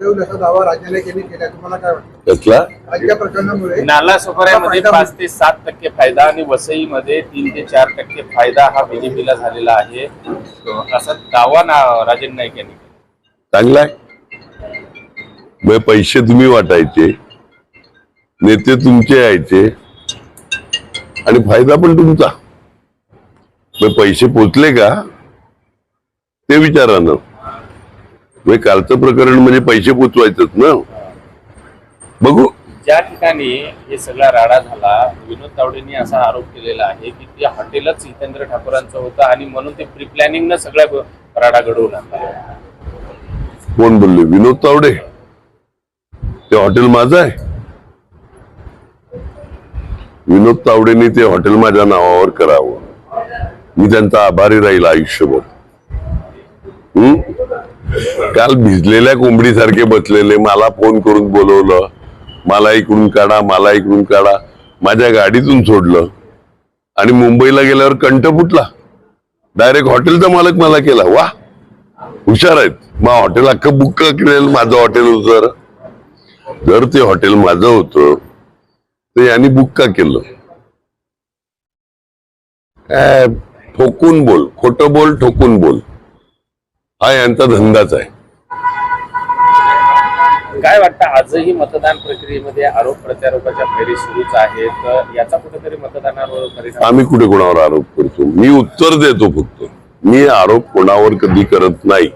होईल असा दावा राजाने यांनी केला तुम्हाला काय वाटतं? कसला राज्य प्रकरणामुळे नाला सुपाऱ्यामध्ये पाच ते सात टक्के फायदा आणि वसईमध्ये तीन ते चार टक्के फायदा हा बीजेपीला झालेला आहे. असा दावा ना राजन नाईक यांनी केला. चांगलाय मग पैसे तुम्ही वाटायचे नेते तुमचे यायचे आणि फायदा पण तुमचा. मग पैसे पोचले का? ते विचारा ना. मग कालचं प्रकरण म्हणजे पैसे पोचवायचंच ना? बघू. ज्या ठिकाणी हे सगळा राडा झाला विनोद तावडेंनी असा आरोप केलेला आहे की ते हॉटेलच हितेंद्र ठाकूरांचं होतं आणि म्हणून ते प्री प्लॅनिंग न राडा घडवून आणला. कोण बोलले? विनोद तावडे? ते हॉटेल माझं आहे. विनोद तावडेने ते हॉटेल माझ्या नावावर करावं. मी त्यांचा आभारी राहील आयुष्यभर. हम्म? काल भिजलेल्या कोंबडीसारखे बसलेले मला फोन करून बोलवलं मला इकडून काढा मला इकडून काढा माझ्या गाडीतून सोडलं. आणि मुंबईला गेल्यावर कंठ फुटला. डायरेक्ट हॉटेलचा मालक मला केला. वा हुशार आहेत. मग हॉटेल अख्खं बुक केलेलं माझं हॉटेल होतं जर जर ते हॉटेल माझं होतं तर यांनी बुक का केलं? काय, ठोकून बोल. खोटं बोल ठोकून बोल. हा यांचा धंदाच आहे. काय वाटतं आजही मतदान प्रक्रियेमध्ये आरोप प्रत्यारोपाच्या फेरी सुरूच आहेत? याचा कुठेतरी मतदानावर आम्ही कुठे कोणावर आरोप करतो? मी उत्तर देतो फक्त. मी आरोप कोणावर कधी करत नाही.